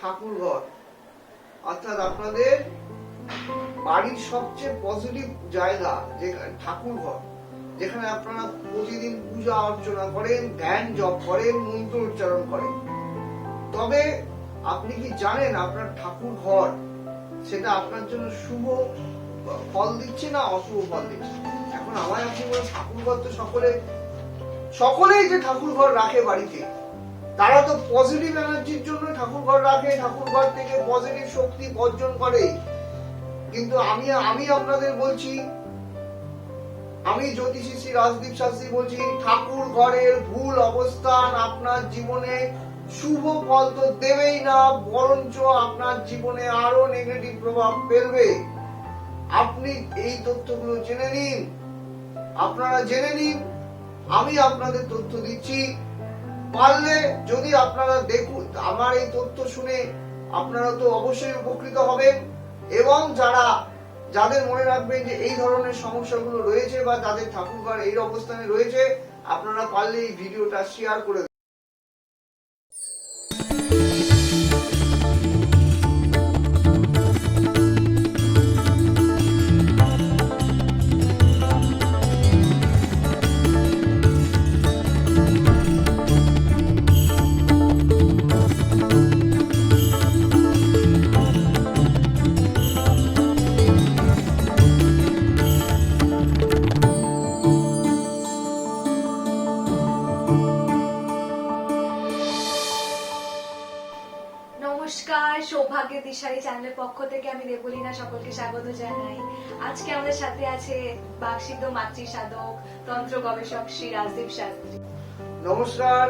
ঠাকুর ঘর অর্থাৎ আপনাদের বাড়ির সবচেয়ে পজিটিভ জায়গা যেখানে ঠাকুর ঘর যেখানে আপনারা প্রতিদিন পূজা অর্চনা করেন, ধ্যান জপ করেন, মন্ত্র উচ্চারণ করেন। তবে আপনি কি জানেন আপনার ঠাকুর ঘর সেটা আপনার জন্য শুভ ফল দিচ্ছে না অশুভ ফল দিচ্ছে? এখন আমার আপনি বলেন, ঠাকুর ঘর তো সকলে, সকলেই যে ঠাকুর ঘর রাখে বাড়িতে, তারা তো পজিটিভ এনার্জির জন্য ঠাকুর ঘর রাখে ঠাকুর ঘর থেকে পজিটিভ শক্তি বর্জন করে। কিন্তু আমি আমি আপনাদের বলছি, আমি জ্যোতিষী শ্রী রাজদীপ শাস্ত্রী বলছি ঠাকুর ঘরের ভুল অবস্থান আপনার জীবনে শুভ ফল তো দেবেই না, বরঞ্চ আপনার জীবনে আরও নেগেটিভ প্রভাব ফেলবে। আপনি এই তথ্যগুলো জেনে নিন। আপনারা জেনে নিন, আমি আপনাদের তথ্য দিচ্ছি। পারলে যদি আপনারা দেখুন, আমার এই তথ্য শুনে আপনারা তো অবশ্যই উপকৃত হবেন। এবং যারা, যাদের মনে রাখবেন যে এই ধরনের সমস্যাগুলো রয়েছে বা যাদের ঠাকুরঘর এই অবস্থানে রয়েছে, আপনারা পারলে এই ভিডিওটা শেয়ার করে সকলকে স্বাগত জানাই। আজকে আমাদের সাথে আছে বাকসিদ্ধ মাতৃ সাধক, তন্ত্র গবেষক শ্রী রাজদীপ শাস্ত্রী। নমস্কার,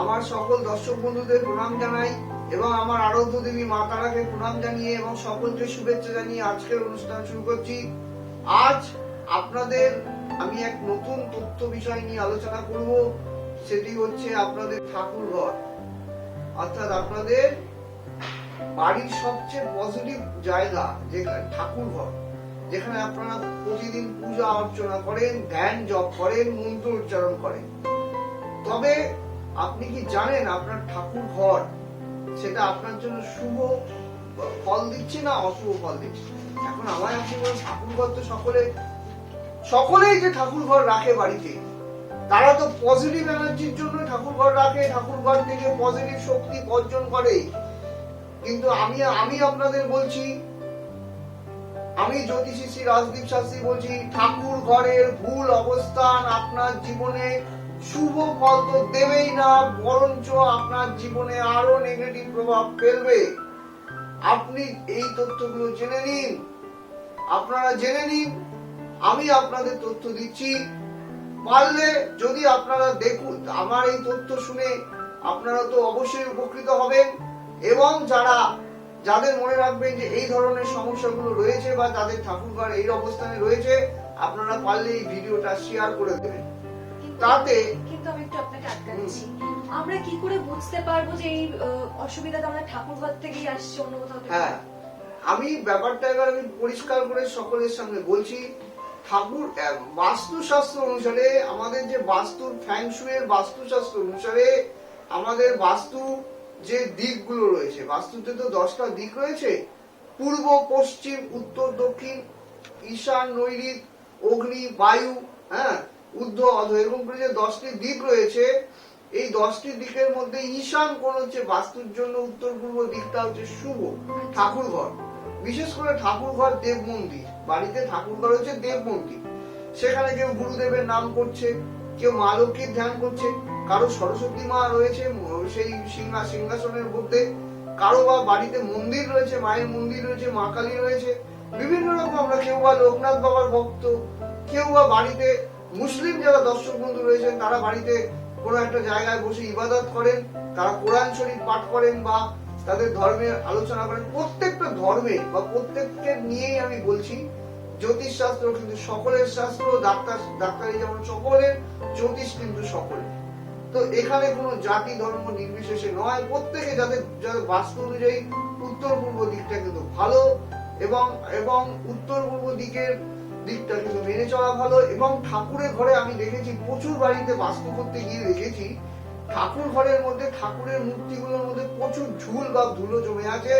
আমার সকল দর্শক বন্ধুদের প্রণাম জানাই এবং আমার আরাধ্য দেবী মা তারাকে প্রণাম জানিয়ে এবং সকলকে শুভেচ্ছা জানিয়ে আজকের অনুষ্ঠান শুরু করছি। আজ আপনাদের আমি এক নতুন তথ্য বিষয় নিয়ে আলোচনা করব, সেটি হচ্ছে আপনাদের ঠাকুর ঘর। অর্থাৎ আপনাদের বাড়ির সবচেয়ে পজিটিভ জায়গা যেখানে ঠাকুর ঘর যেখানে আপনারা প্রতিদিন পূজা অর্চনা করেন, ধ্যান জপ করেন, মন্ত্র উচ্চারণ করেন। তবে আপনি কি জানেন আপনার ঠাকুর ঘর সেটা আপনার জন্য শুভ ফল দিচ্ছে না অশুভ ফল দিচ্ছে? এখন আমায় আপনি বলেন ঠাকুর ঘর তো সকলে, সকলেই যে ঠাকুর ঘর রাখে বাড়িতে, তারা তো পজিটিভ এনার্জির জন্য ঠাকুর ঘর রাখে ঠাকুর ঘর থেকে পজিটিভ শক্তি বর্জন করে। কিন্তু আমি আমি আপনাদের বলছি আমি জ্যোতিষী শ্রী রাজদীপ শাস্ত্রী বলছি ঠাকুর ঘরের ভুল অবস্থান আপনার জীবনে শুভ ফল তো দেবেই না বরঞ্চ আপনার জীবনে আরও নেগেটিভ প্রভাব ফেলবে। আপনি এই তথ্যগুলো জেনে নিন। আপনারা জেনে নিন আমি আপনাদের তথ্য দিচ্ছি। পারলে যদি আপনারা দেখুন আমার এই তথ্য শুনে আপনারা তো অবশ্যই উপকৃত হবেন। এবং যারা যাদের মনে রাখবেন যে এই ধরনের সমস্যাগুলো রয়েছে বা তাদের ঠাকুরঘর এই অবস্থানে রয়েছে আপনারা পারলে এই ভিডিওটা শেয়ার করে দেবেন। তাতে- কিন্তু আমি একটু আপনাকে আটকাচ্ছি। আমরা কি করে বুঝতে পারব যে এই অসুবিধাটা আমাদের ঠাকুর ঘর থেকেই আসছে অন্য কোথাও হ্যাঁ আমি ব্যাপারটা এবার আমি পরিষ্কার করে সকলের সামনে বলছি। ঠাকুর বাস্তুশাস্ত্র অনুসারে আমাদের যে বাস্তুর ফ্যাংশুয়ের বাস্তুশাস্ত্র অনুসারে আমাদের বাস্তু যে দিকগুলো রয়েছে বাস্তুতে তো দশটা দিক রয়েছে, পূর্ব, পশ্চিম, উত্তর, দক্ষিণ, ঈশান নৈরিক অগ্নি, বায়ু হ্যাঁ ঊর্ধ্ব, অধ, এরকম করে যে দশটি দিক রয়েছে, এই দশটি দিকের মধ্যে ঈশান কোণ হচ্ছে বাস্তুর জন্য, উত্তর পূর্ব দিকটা হচ্ছে শুভ ঠাকুর ঘর বিশেষ করে ঠাকুর ঘর দেব মন্দির, বাড়িতে ঠাকুর ঘর হচ্ছে দেব মন্দির। সেখানে কেউ গুরুদেবের নাম করছে, কেউ মা লক্ষ্মীর ধ্যান করছে কারও সরস্বতী মা রয়েছে সেই সিংহা সিংহাসনের মধ্যে, কারও বা বাড়িতে মন্দির রয়েছে, মায়ের মন্দির রয়েছে, মা কালী রয়েছে, বিভিন্ন রকম আমরা কেউ বা লোকনাথ বাবার ভক্ত, কেউ বা বাড়িতে মুসলিম যারা দর্শক বন্ধু রয়েছেন, তারা বাড়িতে কোনো একটা জায়গায় বসে ইবাদত করেন, তারা কোরআন শরীফ পাঠ করেন বা তাদের ধর্মে আলোচনা করেন। প্রত্যেকটা ধর্মে বা প্রত্যেককে নিয়েই আমি বলছি জ্যোতিষ শাস্ত্র কিন্তু সকলের শাস্ত্র, ডাক্তার ডাক্তারি যেমন সকলের, জ্যোতিষ কিন্তু সকলের। তো এখানে কোনো জাতি, ধর্ম নির্বিশেষে নয়। প্রত্যেকে যাদের যাদের বাস্তু অনুযায়ী উত্তর পূর্ব দিকটা কিন্তু ভালো এবং এবং উত্তর পূর্ব দিকের দিকটা কিন্তু মেনে চলা ভালো এবং ঠাকুরের ঘরে আমি দেখেছি প্রচুর বাড়িতে বাস্তু করতে গিয়ে দেখেছি, ঠাকুর ঘরের মধ্যে ঠাকুরের মূর্তিগুলোর মধ্যে প্রচুর ঝুল বা ধুলো জমে আছে।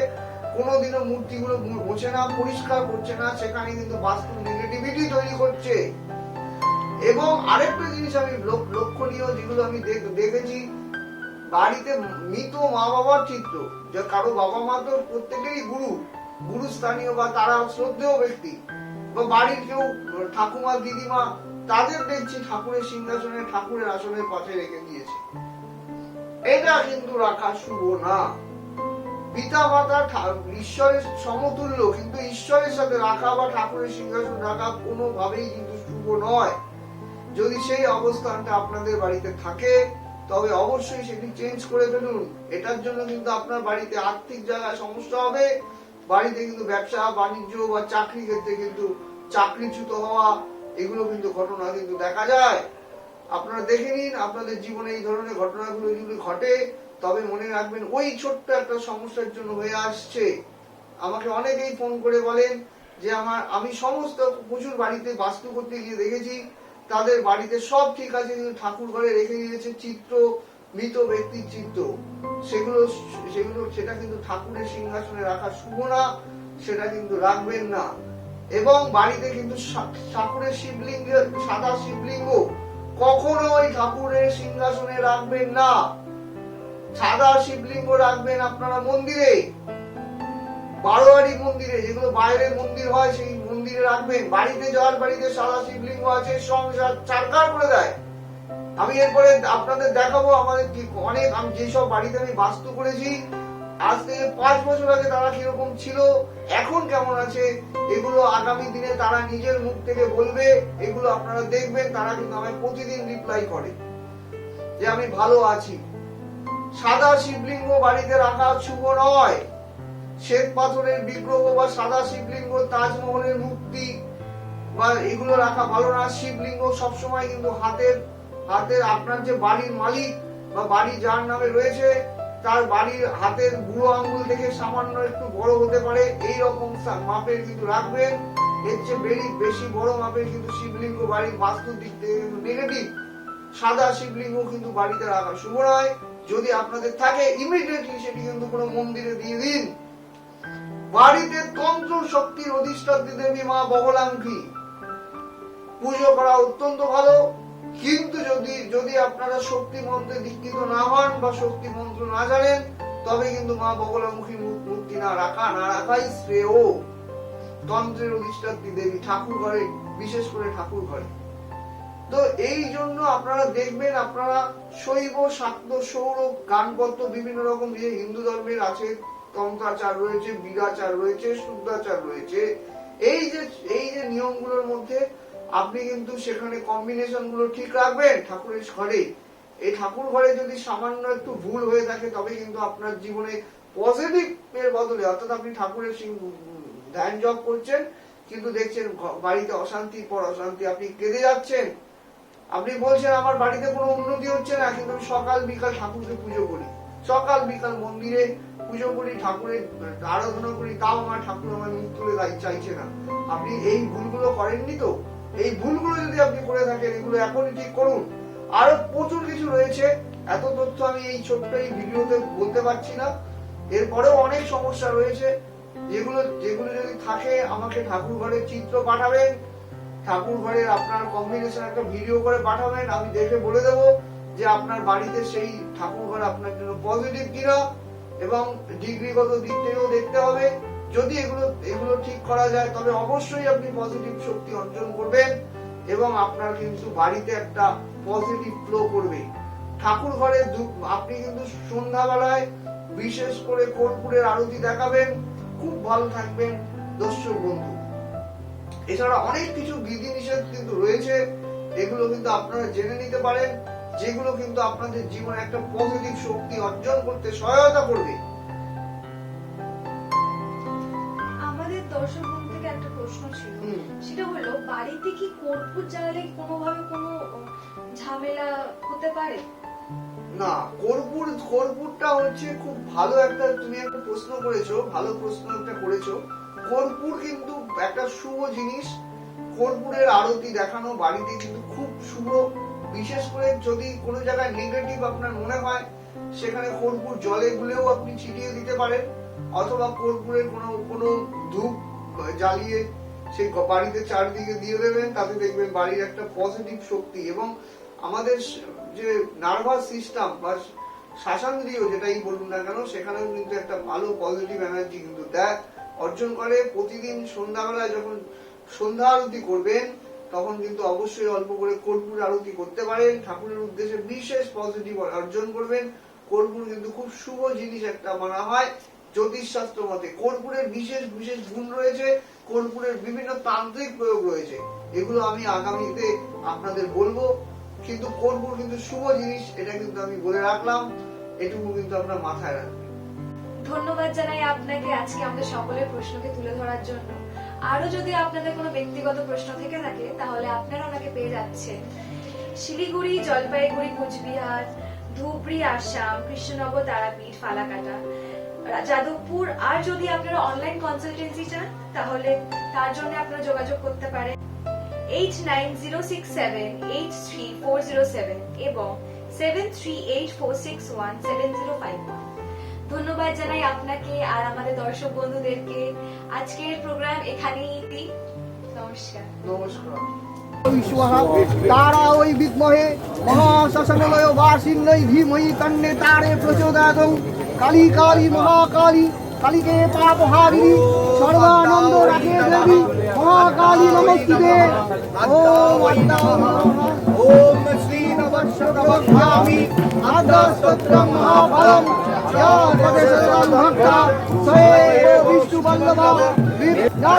কোনোদিনও মূর্তিগুলো মুছে না, পরিষ্কার করছে না। সেখানে কিন্তু বাস্তু নেগেটিভিটি তৈরি করছে। এবং আরেকটা জিনিস আমি লক্ষণীয় যেগুলো আমি দেখেছি, বাড়িতে মৃত মা বাবার চিত্র, যে কারও বাবা মা তো প্রত্যেকেরই গুরু গুরু স্থানীয় বা তারা শ্রদ্ধেয় ব্যক্তি, বা বাড়ির কেউ ঠাকুমা, দিদিমা, তাদের দেখছি ঠাকুরের সিংহাসনে, ঠাকুরের আসনের পাশে রেখে দিয়েছে। এটা কিন্তু রাখা শুভ না। পিতা মাতা ঈশ্বরের সমতুল্য, কিন্তু ঈশ্বরের সাথে রাখা বা ঠাকুরের সিংহাসন রাখা কোনোভাবেই কিন্তু শুভ নয়। যদি সেই অবস্থানটা আপনাদের বাড়িতে থাকে, তবে অবশ্যই সেটি চেঞ্জ করে ফেলুন। এটার জন্য কিন্তু আপনার বাড়িতে আর্থিক জায়গায় সমস্যা হবে। বাড়িতে কিন্তু ব্যবসা, বাণিজ্য বা চাকরি ক্ষেত্রে কিন্তু চাকরিচ্যুত হওয়া, এগুলো কিন্তু ঘটনা কিন্তু দেখা যায়। আপনারা দেখে নিন, আপনাদের জীবনে এই ধরনের ঘটনাগুলো যদি ঘটে, তবে মনে রাখবেন ওই ছোট্ট একটা সমস্যার জন্য হয়ে আসছে। আমাকে অনেকেই ফোন করে বলেন যে, আমার, আমি সমস্ত প্রচুর বাড়িতে বাস্তু করতে গিয়ে দেখেছি। তাদের বাড়িতে সব ঠিক আছে, কিন্তু ঠাকুর ঘরে রেখে দিয়েছে চিত্র, মৃত ব্যক্তির চিত্র। সেগুলো সেগুলো, সেটা কিন্তু ঠাকুরের সিংহাসনে রাখা শুভ না, সেটা কিন্তু রাখবেন না। এবং বাড়িতে কিন্তু ঠাকুরের শিবলিঙ্গ, সাদা শিবলিঙ্গ কখনো ওই ঠাকুরের সিংহাসনে রাখবেন না। সাদা শিবলিঙ্গ রাখবেন আপনারা মন্দিরে, বারোয়ারি মন্দিরে, যেগুলো বাইরের মন্দির হয়, সেই মন্দিরে রাখবেন, বাড়িতে যাওয়ার বাড়িতে সাদা শিবলিঙ্গ আছে, সংসার, চারকার করে দেয়। আমি এরপরে আপনাদের দেখাবো আমাদের কি অনেক আমি যেসব বাড়িতে আমি বাস্তু করেছি, আজ থেকে পাঁচ বছর আগে তারা কীরকম ছিল, এখন কেমন আছে, এগুলো আগামী দিনে তারা নিজের মুখ থেকে বলবে, এগুলো আপনারা দেখবেন, তারা কিন্তু আমায় প্রতিদিন রিপ্লাই করে যে আমি ভালো আছি। সাদা শিবলিঙ্গ বাড়িতে রাখা শুভ নয়। শ্বেত পাথরের বিগ্রহ বা সাদা শিবলিঙ্গ, তাজমহলের মূর্তি বা এগুলো রাখা ভালো না। শিবলিঙ্গ সবসময় কিন্তু হাতের হাতের আপনার যে বাড়ির মালিক বা বাড়ি যার নামে রয়েছে, তার বাড়ির হাতের বুড়ো আঙ্গুল থেকে সামান্য একটু বড় হতে পারে। এই রকম মাপের কিন্তু রাখবেন। এর চেয়ে বেরি বেশি বড় মাপের কিন্তু শিবলিঙ্গ বাড়ির বাস্তুর দিক থেকে কিন্তু নেগেটিভ সাদা শিবলিঙ্গ কিন্তু বাড়িতে রাখা শুভ নয়। যদি আপনাদের থাকে ইমিডিয়েটলি সেটি কিন্তু কোনো মন্দিরে দিয়ে দিন। বাড়িতে তন্ত্র শক্তির অধিষ্ঠাত্রী দেবী মা বগলাঙ্কি পুজো করা অত্যন্ত ভালো, কিন্তু যদি যদি আপনারা শক্তি মন্ত্রে দীক্ষিত না হন বা শক্তি মন্ত্র না জানেন, তবে কিন্তু মা বগলামুখী মূর্তি না রাখা, না রাখাই শ্রেয়। তন্ত্রের অধিষ্ঠাত্রী দেবী ঠাকুর ঘরে, বিশেষ করে ঠাকুর ঘরে। তো এই জন্য আপনারা দেখবেন, আপনারা শৈব, শাক্ত, সৌর, গানপত্র, বিভিন্ন রকম যে হিন্দু ধর্মের আছে তন্ত্রাচার রয়েছে, বীরাচার রয়েছে শুদ্ধাচার রয়েছে। এই যে এই যে নিয়মগুলোর মধ্যে আপনি কিন্তু সেখানে কম্বিনেশনগুলো ঠিক রাখবেন ঠাকুরের ঘরে। এই ঠাকুর ঘরে যদি সামান্য একটু ভুল হয়ে থাকে, তবে কিন্তু আপনার জীবনে পজিটিভ এর বদলে, অর্থাৎ আপনি ঠাকুরের ধ্যান জপ করছেন, কিন্তু দেখছেন বাড়িতে অশান্তির পর অশান্তি আপনি কেঁদে যাচ্ছেন। আপনি বলছেন, আমার বাড়িতে কোনো উন্নতি হচ্ছে না, কিন্তু সকাল বিকাল ঠাকুরকে পুজো করি। সকাল বিকাল মন্দিরে পুজো করি, ঠাকুরের আরাধনা করি, তাও আমার ঠাকুর আমার মুখ তুলে চাইছে না। আপনি এই ভুলগুলো করেননি তো? এই ভুলগুলো যদি আপনি করে থাকেন, এগুলো এখনই ঠিক করুন। আরও প্রচুর কিছু রয়েছে, এত তথ্য আমি এই ছোট্ট এই ভিডিওতে বলতে পারছি না। এরপরেও অনেক সমস্যা রয়েছে। যেগুলো যেগুলো যদি থাকে, আমাকে ঠাকুর ঘরের চিত্র পাঠাবেন। ঠাকুর ঘরের আপনার কম্বিনেশন একটা ভিডিও করে পাঠাবেন। আমি দেখে বলে দেব যে আপনার বাড়িতে সেই ঠাকুর ঘর আপনার জন্য পজিটিভ কিনা। এবং ডিগ্রিগত দিক থেকেও দেখতে হবে। যদি এগুলো এগুলো ঠিক করা যায়, তবে অবশ্যই আপনি পজিটিভ শক্তি অর্জন করবেন এবং আপনার কিন্তু বাড়িতে একটা পজিটিভ ফ্লো করবে। ঠাকুর ঘরে আপনি কিন্তু সন্ধ্যাবেলায় বিশেষ করে কর্পূরের আরতি দেখাবেন, খুব ভালো থাকবেন দর্শক বন্ধু। এছাড়া অনেক কিছু বিধি নিষেধ কিন্তু রয়েছে, এগুলো কিন্তু আপনারা জেনে নিতে পারেন। যেগুলো কিন্তু আপনাদের জীবনে একটা পজিটিভ শক্তি অর্জন করতে সহায়তা করবে। আমাদের দর্শক থেকে একটা প্রশ্ন ছিল। সেটা হলো বাড়িতে কি কর্পূর জ্বালালে কোনোভাবে কোনো ঝামেলা হতে পারে? না কর্পূর কর্পূরটা হচ্ছে খুব ভালো একটা তুমি একটা প্রশ্ন করেছ ভালো প্রশ্ন একটা করেছ। কর্পূর কিন্তু একটা শুভ জিনিস। কর্পূরের আরতি দেখানো বাড়িতে কিন্তু খুব শুভ বিশেষ করে যদি কোনো জায়গায় নেগেটিভ আপনার মনে হয়, সেখানে কর্পূর জলে গুলেও আপনি ছিটিয়ে দিতে পারেন, অথবা কর্পূরের কোনো কোনো ধূপ জ্বালিয়ে সেই বাড়িতে চারদিকে দিয়ে দেবেন, তাতে দেখবেন বাড়ির একটা পজিটিভ শক্তি এবং আমাদের যে নার্ভাস সিস্টেম বা শাসান্দ্রীয় যেটাই বলুন না কেন, সেখানেও কিন্তু একটা ভালো পজিটিভ এনার্জি কিন্তু দেয়, অর্জন করে। প্রতিদিন সন্ধ্যাবেলায় যখন সন্ধ্যা আরতি করবেন তখন কিন্তু অবশ্যই অল্প করে কর্পূর আরতি করতে পারেন। ঠাকুরের উদ্দেশ্যে বিশেষ পজিটিভ অর্জন করবেন। কর্পূর কিন্তু খুব শুভ জিনিস একটা মানা হয় জ্যোতিষ শাস্ত্র মতে। কর্পূরের বিশেষ বিশেষ গুণ রয়েছে, কর্পূরের বিভিন্ন তান্ত্রিক প্রয়োগ রয়েছে। এগুলো আমি আগামীতে আপনাদের বলব। কিন্তু কর্পূর কিন্তু শুভ জিনিস, এটা কিন্তু আমি বলে রাখলাম। এটুকু কিন্তু আপনার মাথায় রাখবেন ধন্যবাদ জানাই আপনাকে আজকে আমাদের সকলের প্রশ্নকে তুলে ধরার জন্য। আরও যদি আপনাদের কোনো ব্যক্তিগত প্রশ্ন থেকে থাকে, তাহলে আপনারা ওনাকে পেয়ে যাচ্ছেন। শিলিগুড়ি, জলপাইগুড়ি, কোচবিহার, ধুবড়ি, আসাম, কৃষ্ণনগর, তারাপীঠ, ফালাকাটা, যাদবপুর, আর যদি আপনারা অনলাইন কনসালটেন্সি চান, তাহলে তার জন্য আপনারা যোগাযোগ করতে পারেন। Eight nine zero six seven eight three four zero seven এবং seven three eight four six one seven zero five ধন্যবাদ জানাই আপনাকে আর আমাদের দর্শক বন্ধুদেরকে। আজকের প্রোগ্রাম এখানেই দিই নমস্কার। নমস্কার। তারা ওই বিদ্মহে মহাশাসনময় বাসিন্নই কন্যে তারে কালী কালী মহাকালী কালীকে সর্বানন্দ রাখে দেবী। মহাকালী ওম শ্রী নবস্বামী মহাফলম।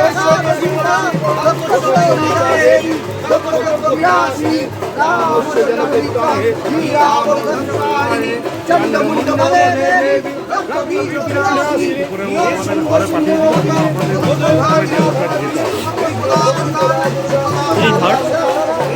একাদশীতা দক্ষস্য বিরাজেতি দক্ষদক্ষ বিরাসি রামস্য জনমিত্রাহে শ্রীরামবন্ধনকারিণী চন্দ্রমুণ্ডমলে দেবী